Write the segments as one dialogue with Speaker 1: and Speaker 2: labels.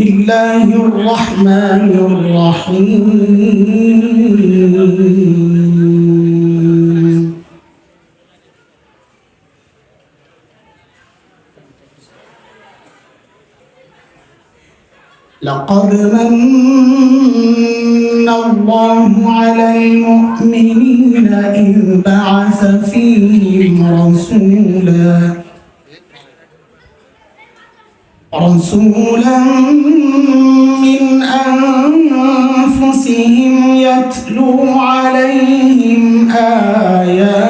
Speaker 1: الله الرحمن الرحيم. لقد من الله على المؤمنين إذ بعث فيهم رسولا رسولا من أنفسهم يتلو عليهم آياته.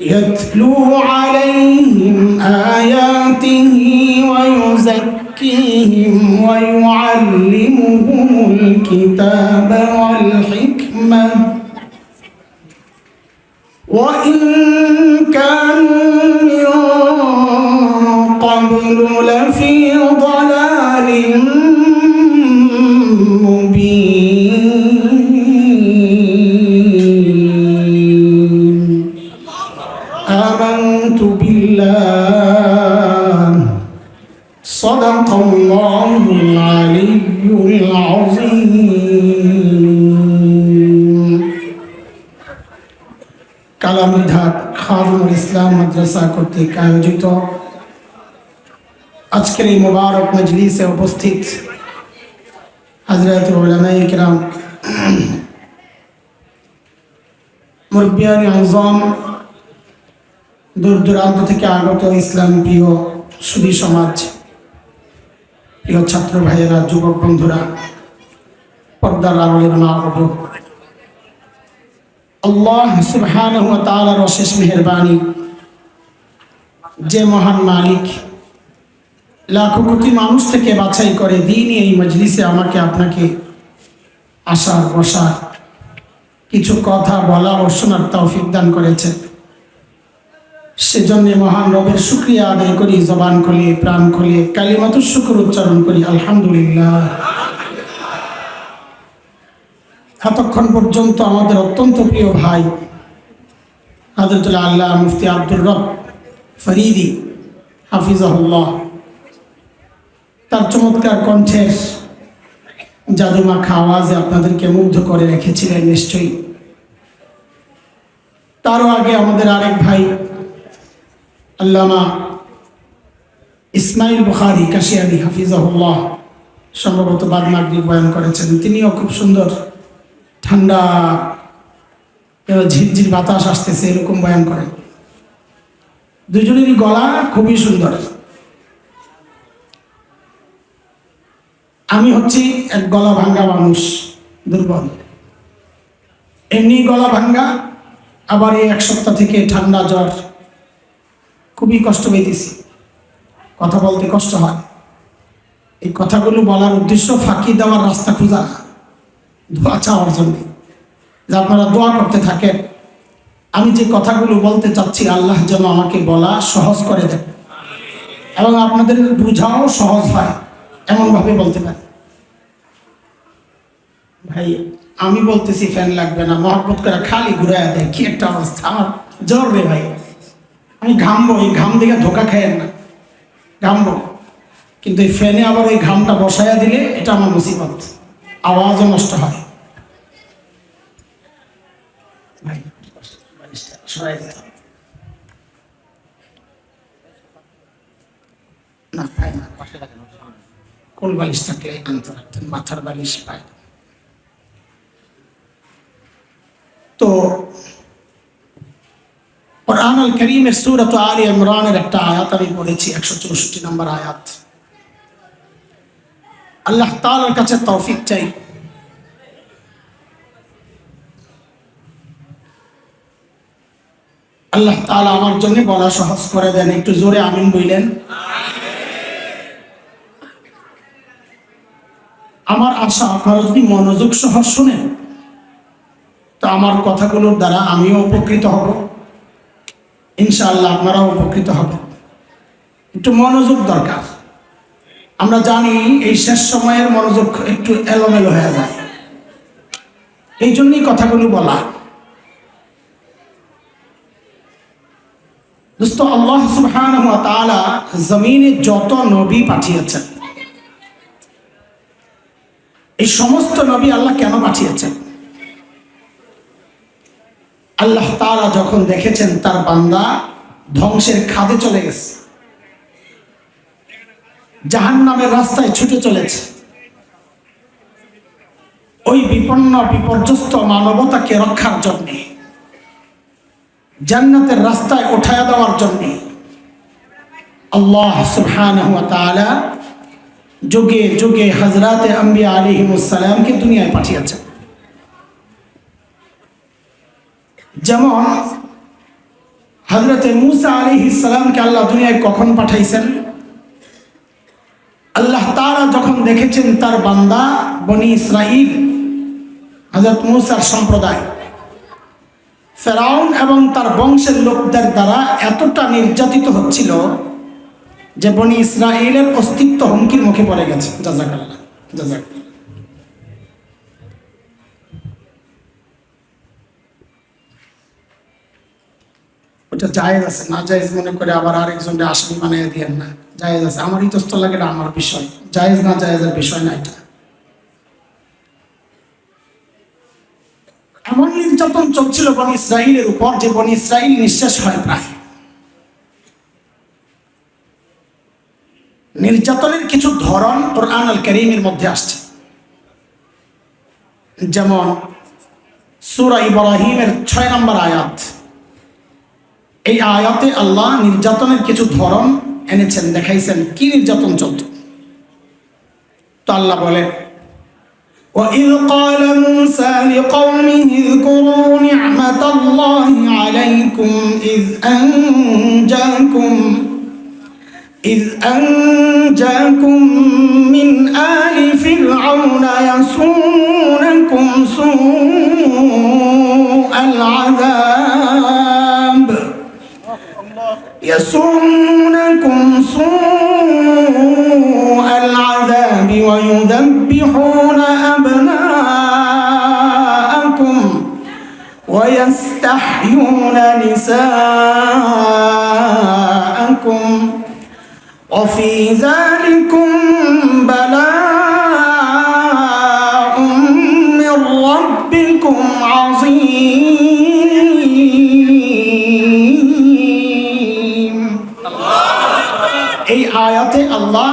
Speaker 1: يتلو عليهم آياته ويزكيهم ويعلمهم الكتاب والحكمة. وإن কালামিঘাট খারুল ইসলাম মাদ্রাসা কর্তৃক আয়োজিত আজকের এই মোবারক মজলিসে উপস্থিত হজরত ওলামাই কিরাম মুরব্বিয়ান আজম দূর দূরান্ত থেকে আগত ইসলাম প্রিয় সুধী সমাজ প্রিয় ছাত্র ভাইয়েরা যুবক বন্ধুরা পর্দার আড়ালের মা ও বোন। আল্লাহ তাআলার অশেষ মেহেরবানি। যে মহান মালিক লাখো কোটি মানুষ থেকে বাছাই করে দিনই এই মজলিসে আমাকে আপনাকে আসার, বসার কিছু কথা বলা ও শোনার তৌফিক দান করেছেন। সেজন্য মহান রবের শুক্রিয়া আদায় করি, জবান খুলে, প্রাণ খুলে কালিমাত শুক্র উচ্চারণ করি, আলহামদুলিল্লাহ। এতক্ষণ পর্যন্ত আমাদের অত্যন্ত প্রিয় ভাই হাজরতুল্লাহ আল্লাহ মুফতি আব্দুর রব ফরিদি, হাফিজাহুল্লাহ। তার চমৎকার কণ্ঠের জাদুমাখা আওয়াজে আপনাদেরকে মুগ্ধ করে রেখেছিলেন নিশ্চয়ই। তারও আগে আমাদের আরেক ভাই, আল্লামা ইসমাইল বুখারি কাশিয়ানি হাফিজাহুল্লাহ, সম্ভবত বাদ মাগরিব বয়ান করেছেন। তিনিও খুব সুন্দর ঠান্ডা ঝিরঝির বাতাস আসতেছে, এরকম বয়ান করেন দুজনেরই গলা খুবই সুন্দর। আমি হচ্ছি এক গলা ভাঙ্গা মানুষ, দুর্বল। এমনি গলা ভাঙ্গা, আবার এই এক সপ্তাহ থেকে ঠান্ডা জ্বর, খুবই কষ্ট পেতেছি। কথা বলতে কষ্ট হয়। এই কথাগুলো বলার উদ্দেশ্য ফাঁকি দেওয়ার রাস্তা খোঁজা। দোয়া চাওয়ার জন্য। যে আপনারা দোয়া করতে থাকেন। আমি যে কথাগুলো বলতে চাচ্ছি, আল্লাহ যেন আমাকে বলা সহজ করে দেন। এবং আপনাদের বোঝাও সহজ হয়, এমনভাবে বলতে পারেন। ভাই, আমি বলতেছি, ফ্যান লাগবে না, মহব্বত করে খালি ঘুরে দেয় কি একটা অবস্থা, আমার জ্বর রে ভাই। আমি ঘামবো, এই ঘাম দিকে ধোকা খাইয়েন না। ঘামবো। কিন্তু এই ফ্যানে আবার ওই ঘামটা বসাইয়া দিলে এটা আমার মুসিবত। আওয়াজও নষ্ট হয় ভাই সরাই না পায় না কোন বালিশ থাকলে আনতে রাখতেন মাথার বালিশ পায় তো কোরআন আল করিমের সুরত আলী ইমরানের একটা আয়াত আমি পড়েছি একশো চৌষট্টি নম্বর আয়াত। আল্লাহ তালার কাছে তৌফিক চাই। আল্লাহ তাআলা আমার জন্য বলা সহজ করে দেন। একটু জোরে আমিন বইলেন আমার আশা, আপনারা যদি মনোযোগ সহ শুনেন, তো আমার কথাগুলোর দ্বারা আমিও উপকৃত হব। ইনশাআল্লাহ আপনারাও উপকৃত হবেন। একটু মনোযোগ দরকার। আমরা জানি এই শেষ সময়ের মনোযোগ একটু এলোমেলো হয়ে যায়। এই জন্যই কথাগুলো বলা। দোস্ত, আল্লাহ তাআলা জমিনে যত নবী পাঠিয়েছেন, এই সমস্ত নবী আল্লাহ কেন পাঠিয়েছেন? আল্লাহ তাআলা যখন দেখেছেন তার বান্দা ধ্বংসের খাদে চলে গেছে জাহান নামের রাস্তায় ছুটে চলেছে, ওই বিপন্ন বিপর্যস্ত মানবতাকে রক্ষার জন্যে জান্নাতের রাস্তায় উঠায়া দেওয়ার জন্যে আল্লাহ তাআলা যুগে যুগে হজরত আম্বিয়া আলিহিমুসালামকে দুনিয়ায় পাঠিয়েছেন। যেমন হজরতে মুসা সালামকে আল্লাহ দুনিয়ায় কখন পাঠাইছেন? আল্লাহ তারা যখন দেখেছেন তার বান্দা বনি ইসরাইল হজরত মুসার সম্প্রদায়। ফেরাউন এবং তার বংশের লোকদের দ্বারা এতটা নির্যাতিত হচ্ছিল যে বনি ইসরায়েলের অস্তিত্ব হুমকির মুখে পড়ে গেছে। জাজাকাল্লাহ জাজাক ওটা জায়েজ আছে, না জায়েজ মনে করে আবার আরেকজনকে আসামি বানিয়ে দিয়েন না। জায়েজ আছে আমার ইতস্ত লাগে আমার বিষয়। জায়েজ না জায়েজের বিষয় না এটা। এমন নির্যাতন চলছিল বনি ইসরায়েলের উপর যে বনি ইসরায়েল নিঃশেষ হয় প্রায়। নির্যাতনের কিছু ধরন কোরআন আল করিমের মধ্যে আসছে। যেমন সুরা ইব্রাহিমের ছয় নম্বর আয়াত। এই আয়াতে আল্লাহ নির্যাতনের কিছু ধরন এনেছেন, দেখাইছেন। কি নির্যাতন চলত তো আল্লাহ বলে وإذ قال موسى لقومه اذكروا نعمة الله عليكم إذ أنجاكم إذ أنجاكم من آل فرعون يسومونكم سوء العذاب. يسومونكم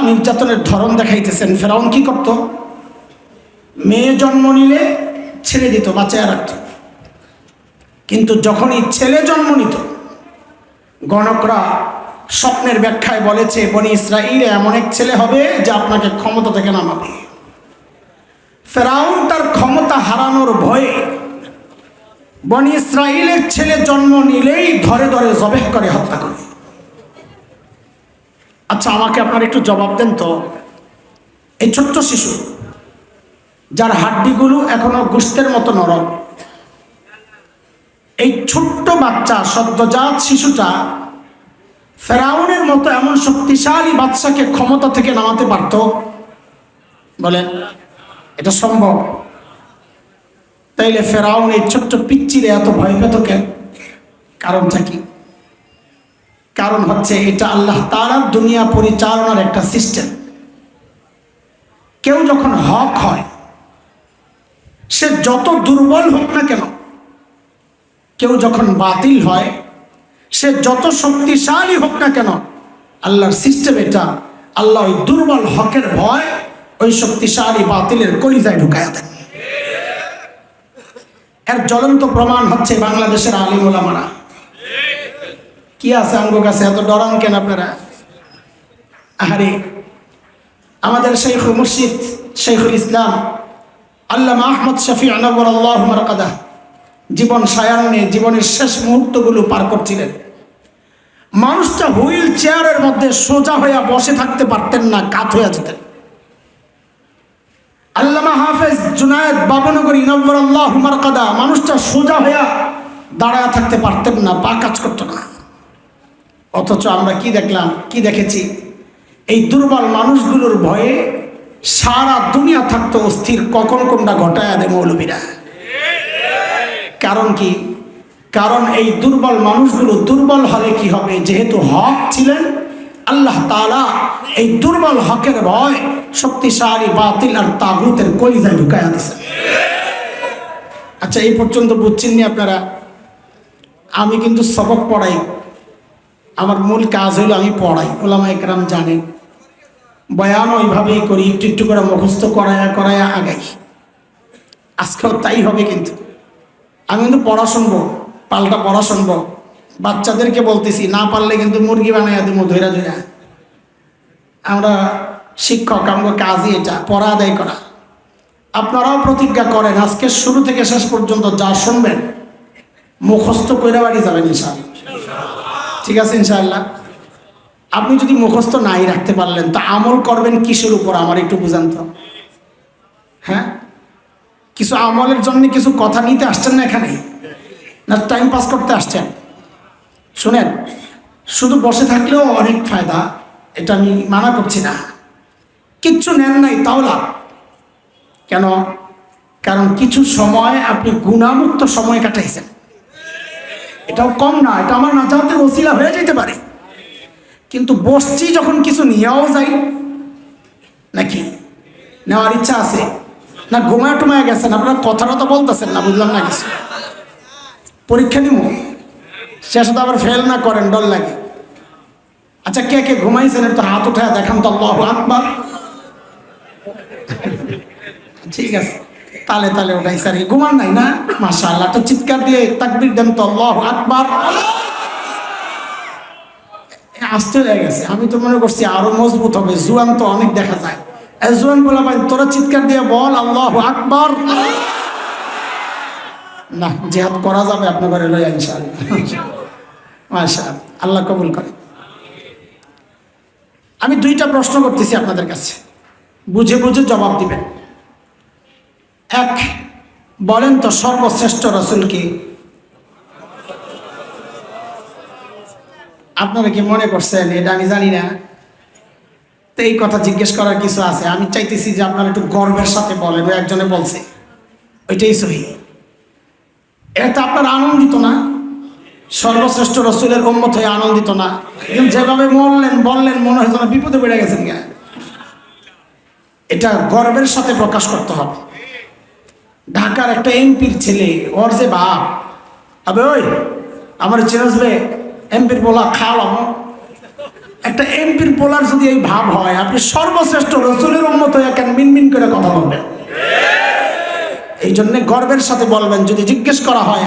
Speaker 1: নির্যাতনের ধরন দেখাইতেছেন। ফেরাউন কি করত? মেয়ে জন্ম নিলে ছেড়ে দিত বাচ্চায় রাখত। কিন্তু যখনই ছেলে জন্ম নিত, গণকরা স্বপ্নের ব্যাখ্যায় বলেছে, বনি ইসরাইলে এমন এক ছেলে হবে যে আপনাকে ক্ষমতা থেকে নামাবে। ফেরাউন তার ক্ষমতা হারানোর ভয়ে বনি ইসরাইলের ছেলে জন্ম নিলেই ধরে ধরে জবেহ করে হত্যা করে। আচ্ছা আমাকে আপনার একটু জবাব দেন তো। এই ছোট্ট শিশু, যার হাড্ডিগুলো এখনও গোস্তের মতো নরম, এই ছোট্ট বাচ্চা, সদ্যজাত শিশুটা ফেরাউনের মতো এমন শক্তিশালী বাচ্চাকে ক্ষমতা থেকে নামাতে পারত? বলে এটা সম্ভব? তাইলে ফেরাউন এই ছোট্ট পিচ্চিরে এত ভয় পেত কেন? কারণটা কি? কারণ হচ্ছে এটা আল্লাহ তালার দুনিয়া পরিচালনার একটা সিস্টেম। কেউ যখন হক হয়, সে যত দুর্বল হোক না কেন, কেউ যখন বাতিল হয়, সে যত শক্তিশালী হোক না কেন, আল্লাহর সিস্টেম এটা, আল্লাহ ওই দুর্বল হকের ভয় ওই শক্তিশালী বাতিলের কলিজায় ঢুকায়া দেন। এর জ্বলন্ত প্রমাণ হচ্ছে বাংলাদেশের আলিম ওলামারা কি আছে আঙ্গ কাছে এত ডরান কেন আপনারা? আহারে, আমাদের শেখ মুর্শিদ শেখুল ইসলাম, আল্লামা আহমদ শফি আনবর আল্লাহ মারকাদা, জীবন সায়ান্নে জীবনের শেষ মুহূর্তগুলো পার করছিলেন। মানুষটা হুইল চেয়ারের মধ্যে সোজা হইয়া বসে থাকতে পারতেন না, কাত হইয়া যেতেন। আল্লামা হাফেজ জুনায়েদ বাবনগরী নব্বর আল্লাহ মারকাদা, মানুষটা সোজা হইয়া দাঁড়ায় থাকতে পারতেন না পা কাজ করতো না। অথচ আমরা কি দেখলাম? কি দেখেছি? এই দুর্বল মানুষগুলোর ভয়ে সারা দুনিয়া থাকতো অস্থির কখন কোনটা ঘটায় দেয় মৌলবীরা। কারণ কি? কারণ এই দুর্বল মানুষগুলো দুর্বল হলে কি হবে? যেহেতু হক ছিলেন, আল্লাহ তাআলা এই দুর্বল হকের ভয় শক্তিশালী, বাতিল আর তাগুতের কলিজায় ঢুকায় দিছে আচ্ছা এই পর্যন্ত বুঝছেন নি আপনারা? আমি কিন্তু সবক পড়াই। আমার মূল কাজ হলো আমি পড়াই, ওলামা একরাম জানেন। বয়ান ওইভাবেই করি, একটু একটু করে মুখস্থ করায়া করায়া আগাই। আজকেও তাই হবে কিন্তু। আমি কিন্তু পড়া শুনব, পাল্টা পড়া শুনব। বাচ্চাদেরকে বলতেছি, না পারলে কিন্তু মুরগি বানাইয়া দিব ধৈরা ধৈরা আমরা শিক্ষক আমাকে কাজই এটা, পড়া আদায় করা। আপনারাও প্রতিজ্ঞা করেন আজকে শুরু থেকে শেষ পর্যন্ত যা শুনবেন, মুখস্থ করে বাড়ি যাবেন, ইনশাআল্লাহ। ঠিক আছে, ইনশাআল্লাহ। আপনি যদি মুখস্থ নাই রাখতে পারলেন, তা আমল করবেন কিসের উপর? আমার একটু বুঝান তো। হ্যাঁ? কিছু আমলের জন্য কিছু কথা নিতে আসছেন না এখানে? না টাইম পাস করতে আসছেন? শুনেন, শুধু বসে থাকলেও অনেক ফায়দা, এটা আমি মানা করছি না। কিচ্ছু নেন নাই, তাও লাভ। কেন? কারণ কিছু সময় আপনি গুণামুক্ত সময় কাটাইছেন। এটাও কম না, এটা আমার না নাজাতের ওসিলা হয়ে যেতে পারে। কিন্তু বসছি যখন কিছু নিয়েও যাই, নাকি? নেওয়ার ইচ্ছা আছে। না, ঘুমায় টুমায় গেছেন, আপনার কথাটা তো বলতেছেন না, বুঝলাম না কিছু। পরীক্ষা নিব। শেষে তো আবার ফেল না করেন, ডর লাগে। আচ্ছা কে কে ঘুমাইছেন একটু হাত উঠায় দেখান তো, আল্লাহ আকবার। ঠিক আছে। তালে তালে ওটাই স্যার ঘুমান নাই না? মাসা একটা চিৎকার দিয়ে তাকবির দেন তো আকবার। আসতে হয়ে গেছে। আমি তো মনে করছি আরও মজবুত হবে। জুয়ান তো অনেক দেখা যায়। জুয়ান ভাই, তোরা চিৎকার দিয়ে বল আল্লাহ আকবার। না, জেহাদ করা যাবে আপনার ঘরে লইয়া ইনশাআল্লাহ। মাশা আল্লাহ কবুল করে। আমি দুইটা প্রশ্ন করতেছি আপনাদের কাছে। বুঝে বুঝে জবাব দিবেন। এক, বলেন তো সর্বশ্রেষ্ঠ রসুল কি? আপনারা কি মনে করছেন? এটা আমি জানি না। তো এই কথা জিজ্ঞেস করার কিছু আছে। আমি চাইতেছি যে আপনারা একটু গর্বের সাথে বলেন ওই একজনে বলছে। ওইটাই সহি। এটা তো আপনারা আনন্দিত না? সর্বশ্রেষ্ঠ রসুলের উম্মত হয়ে আনন্দিত না? যেভাবে বললেন বললেন, মনে হয় যেন বিপদে বেড়ে গেছেন এটা গর্বের সাথে প্রকাশ করতে হবে। ঢাকার একটা এমপির ছেলে, ওর যে বাপ। আবে ওই, আমার চেনসবে এমপির পোলা খাওয়াম একটা এমপির পোলার যদি এই ভাব হয়, আপনি সর্বশ্রেষ্ঠ রসুলের উন্মত হয়ে কেন মিনমিন করে কথা বলবেন? এই জন্য গর্বের সাথে বলবেন, যদি জিজ্ঞেস করা হয়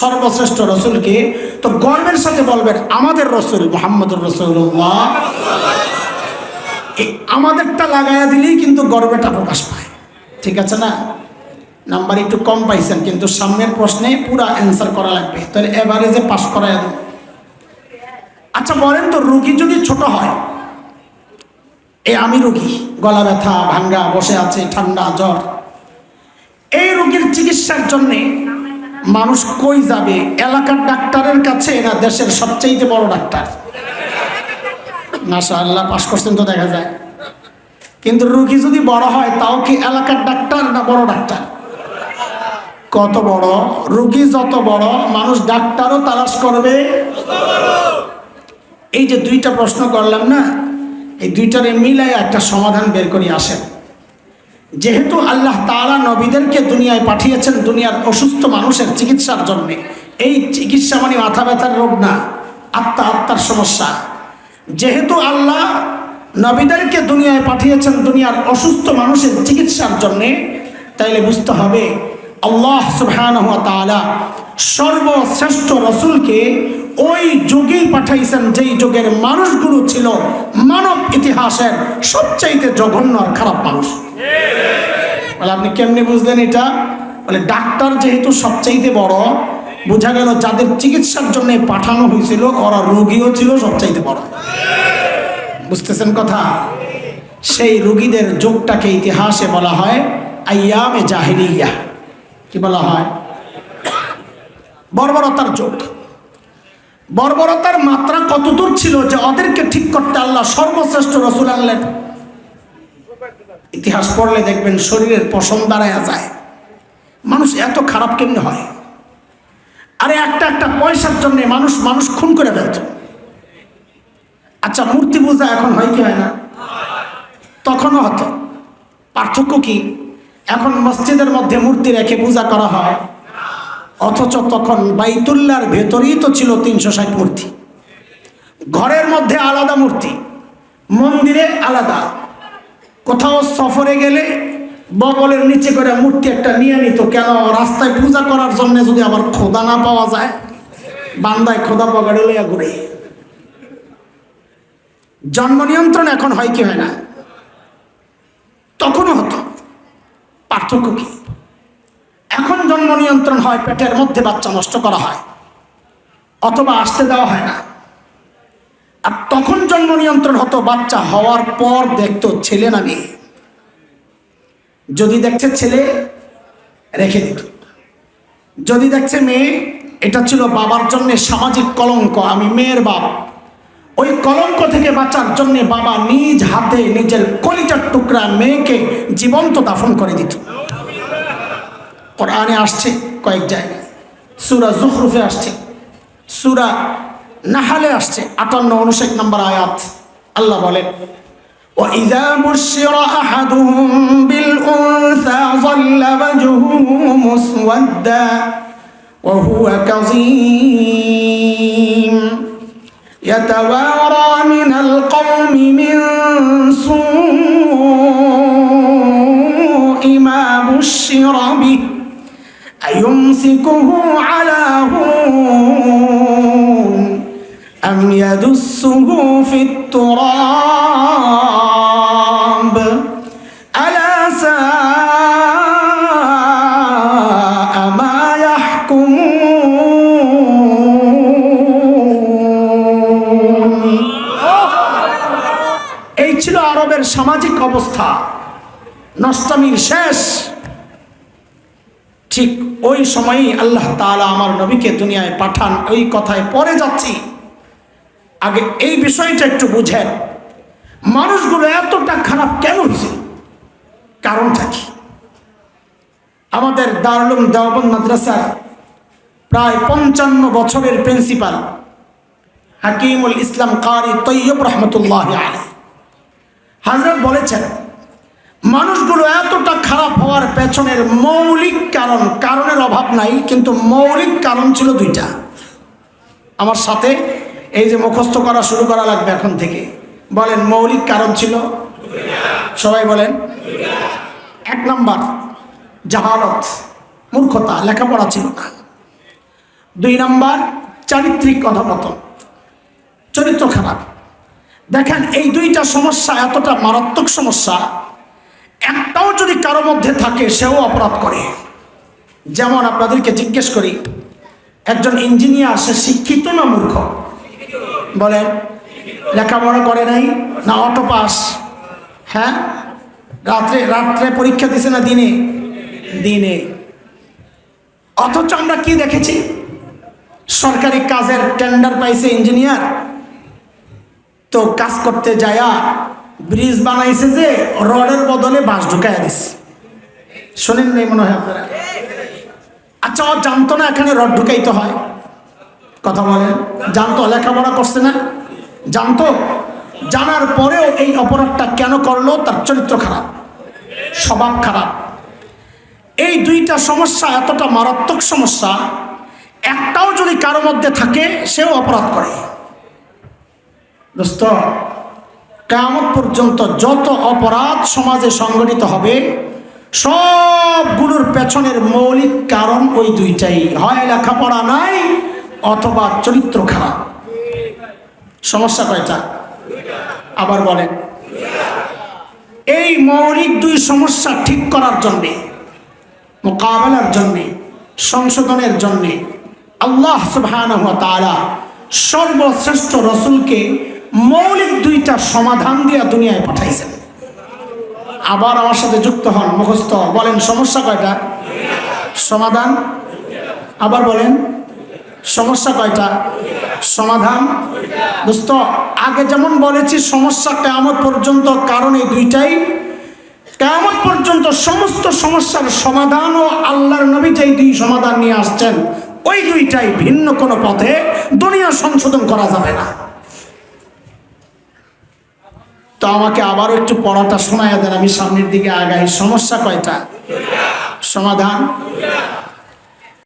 Speaker 1: সর্বশ্রেষ্ঠ রসুলকে, তো গর্বের সাথে বলবেন, আমাদের রসুল মোহাম্মদুর এই আমাদেরটা লাগাইয়া দিলেই কিন্তু গর্বেটা প্রকাশ পায়। ঠিক আছে না? নাম্বার একটু কম পাইছেন, কিন্তু সামনের প্রশ্নে পুরা অ্যান্সার করা লাগবে। তাহলে এভারেজে পাস করা যাবে আচ্ছা বলেন তো, রুগী যদি ছোট হয়, এই আমি রুগী, গলা ব্যথা, ভাঙ্গা, বসে আছে, ঠান্ডা, জ্বর, এই রোগীর চিকিৎসার জন্যে মানুষ কই যাবে? এলাকার ডাক্তারের কাছে না দেশের সবচেয়ে বড় ডাক্তার? মাশা আল্লাহ পাশ করছেন তো দেখা যায়। কিন্তু রুগী যদি বড় হয়, তাও কি এলাকার ডাক্তার না বড় ডাক্তার? কত বড়? রুগী যত বড়, মানুষ ডাক্তারও তালাশ করবে। এই যে দুইটা প্রশ্ন করলাম না, এই দুইটারে মিলাই একটা সমাধান বের করে আসেন। যেহেতু আল্লাহ তাআলা নবীদেরকে দুনিয়ায় পাঠিয়েছেন, দুনিয়ার অসুস্থ মানুষের চিকিৎসার জন্য। এই চিকিৎসা মানে মাথা ব্যথার রোগ না আত্মা আত্মার সমস্যা। যেহেতু আল্লাহ নবীদেরকে দুনিয়ায় পাঠিয়েছেন, দুনিয়ার অসুস্থ মানুষের চিকিৎসার জন্যে, তাইলে বুঝতে হবে আল্লাহ তাআলা সর্বশ্রেষ্ঠ রসুলকে ওই যুগেই পাঠাইছেন, যেই যুগের মানুষগুলো ছিল মানব ইতিহাসের সবচাইতে জঘন্য আর খারাপ মানুষ। বলে, আপনি কেমনি বুঝলেন এটা? বলে, ডাক্তার যেহেতু সবচাইতে বড়, বোঝা গেল যাদের চিকিৎসার জন্য পাঠানো হয়েছিল, ওরা রোগীও ছিল সবচাইতে বড়। বুঝতেছেন কথা? সেই রোগীদের যোগটাকে ইতিহাসে বলা হয় আইয়ামে জাহিরিয়া কি বলা হয়? বর্বরতার যুগ। বর্বরতার মাত্রা কতদূর ছিল যে ওদেরকে ঠিক করতে আল্লাহ সর্বশ্রেষ্ঠ রসুল আনলেন? ইতিহাস পড়লে দেখবেন শরীরের পশম দাঁড়ায়া যায়। মানুষ এত খারাপ কেমনে হয়? আরে একটা একটা পয়সার জন্য মানুষ মানুষ খুন করে ফেলত। আচ্ছা মূর্তি পূজা এখন হয় কি হয় না? তখনও হতো। পার্থক্য কি? এখন মসজিদের মধ্যে মূর্তি রেখে পূজা করা হয়। অথচ তখন বাইতুল্লার ভেতরেই তো ছিল তিনশো ষাট মূর্তি। ঘরের মধ্যে আলাদা মূর্তি, মন্দিরে আলাদা। কোথাও সফরে গেলে বগলের নিচে করে মূর্তি একটা নিয়ে নিত। কেন? রাস্তায় পূজা করার জন্য যদি আবার খোদা না পাওয়া যায়, বান্দায় খোদা বগাড়ে লইয়া ঘুরে। জন্ম নিয়ন্ত্রণ এখন হয় কি হয় না? তখনও হতো। পার্থক্য কি? এখন জন্ম নিয়ন্ত্রণ হয়, পেটের মধ্যে বাচ্চা নষ্ট করা হয়, অথবা আসতে দেওয়া হয় না। আর তখন জন্ম নিয়ন্ত্রণ হতো, বাচ্চা হওয়ার পর দেখতো ছেলে না মেয়ে। যদি দেখছে ছেলে, রেখে দিত। যদি দেখছে মেয়ে, এটা ছিল বাবার জন্য সামাজিক কলঙ্ক, আমি মেয়ের বাপ। ওই কলঙ্ক থেকে বাঁচার জন্য বাবা নিজ হাতে নিজের কলিজার টুকরা মেয়েকে জীবন্ত দাফন করে দিত কোরআনে আসছে কয়েক জায়গায় সুরা জুহরুফে আসছে সুরা নাহালে আসছে আটান্ন উনষাট নম্বর আয়াত আল্লাহ বলেন وإذا بشر أحدهم بالأنثى ظل وجهه مسودا وهو كظيم يتوارى من القوم من سوء ما بشر به أيمسكه على هون؟ أم يدسه في التراب؟ ছিল সামাজিক অবস্থা, নষ্টমীর শেষ। ঠিক ওই সময়ই আল্লাহ তাআলা আমার নবীকে দুনিয়ায় পাঠান, ওই কথায় পরে যাচ্ছি। আগে এই বিষয়টা একটু বুঝেন। মানুষগুলো এতটা খারাপ কেন হয়েছে? কারণটা কি? আমাদের দারুলুম দেওবন মাদ্রাসার প্রায় পঞ্চান্ন বছরের প্রিন্সিপাল হাকিমুল ইসলাম কারি তৈয়ব রহমতুল্লাহ আলাই হাজরত বলেছেন, মানুষগুলো এতটা খারাপ হওয়ার পেছনের মৌলিক কারণ, কারণের অভাব নাই, কিন্তু মৌলিক কারণ ছিল দুইটা। আমার সাথে এই যে মুখস্থ করা শুরু করা লাগবে এখন থেকে। বলেন, মৌলিক কারণ ছিল? সবাই বলেন। এক নাম্বার, জাহালত, মূর্খতা, লেখাপড়া ছিল না। দুই নাম্বার, চারিত্রিক অধপতন, চরিত্র খারাপ। দেখেন, এই দুইটা সমস্যা এতটা মারাত্মক সমস্যা, একটাও যদি কারও মধ্যে থাকে, সেও অপরাধ করে। যেমন আপনাদেরকে জিজ্ঞেস করি, একজন ইঞ্জিনিয়ার সে শিক্ষিত না মূর্খ? বলেন, লেখাপড়া করে নাই না অটো পাস হ্যাঁ? রাত্রে রাত্রে পরীক্ষা দিছে না দিনে? দিনে। অথচ আমরা কি দেখেছি? সরকারি কাজের টেন্ডার পাইছে ইঞ্জিনিয়ার তো কাজ করতে যায়া ব্রিজ বানাইছে যে রডের বদলে বাঁশ ঢুকাইয়া দিস। শোনেন নাই মনে হয় আপনারা? আচ্ছা ও জানতো না এখানে রড ঢুকাইতে হয়। কথা বলেন। জানতো, লেখাপড়া করছে না? জানতো? জানার পরেও এই অপরাধটা কেন করল? তার চরিত্র খারাপ, স্বভাব খারাপ। এই দুইটা সমস্যা এতটা মারাত্মক সমস্যা, একটাও যদি কারও মধ্যে থাকে, সেও অপরাধ করে। দোস্ত কেমন পর্যন্ত যত অপরাধ সমাজে সংগঠিত হবে, সবগুলোর পেছনের মৌলিক কারণ ওই দুইটাই। হয় লেখাপড়া নাই, অথবা চরিত্র খারাপ সমস্যা কয়টা? আবার বলেন। এই মৌলিক দুই সমস্যা ঠিক করার জন্যে, মোকাবেলার জন্যে, সংশোধনের জন্যে আল্লাহ তাআলা সর্বশ্রেষ্ঠ রসুলকে মৌলিক দুইটা সমাধান দিয়া দুনিয়ায় পাঠাইছেন। আবার আমার সাথে যুক্ত হন, মুখস্থ। বলেন, সমস্যা কয়টা? সমাধান? আবার বলেন, সমস্যা কয়টা? সমাধান? দোস্ত, আগে যেমন বলেছি, সমস্যা কেমন পর্যন্ত কারণ এই দুইটাই। কেমন পর্যন্ত সমস্ত সমস্যার সমাধান ও আল্লাহর নবী দুই সমাধান নিয়ে আসছেন, ওই দুইটাই ভিন্ন কোনো পথে দুনিয়া সংশোধন করা যাবে না। তো আমাকে আবারও একটু পড়াটা শোনায় দেন আমি সামনের দিকে আগাই। সমস্যা কয়টা? সমাধান?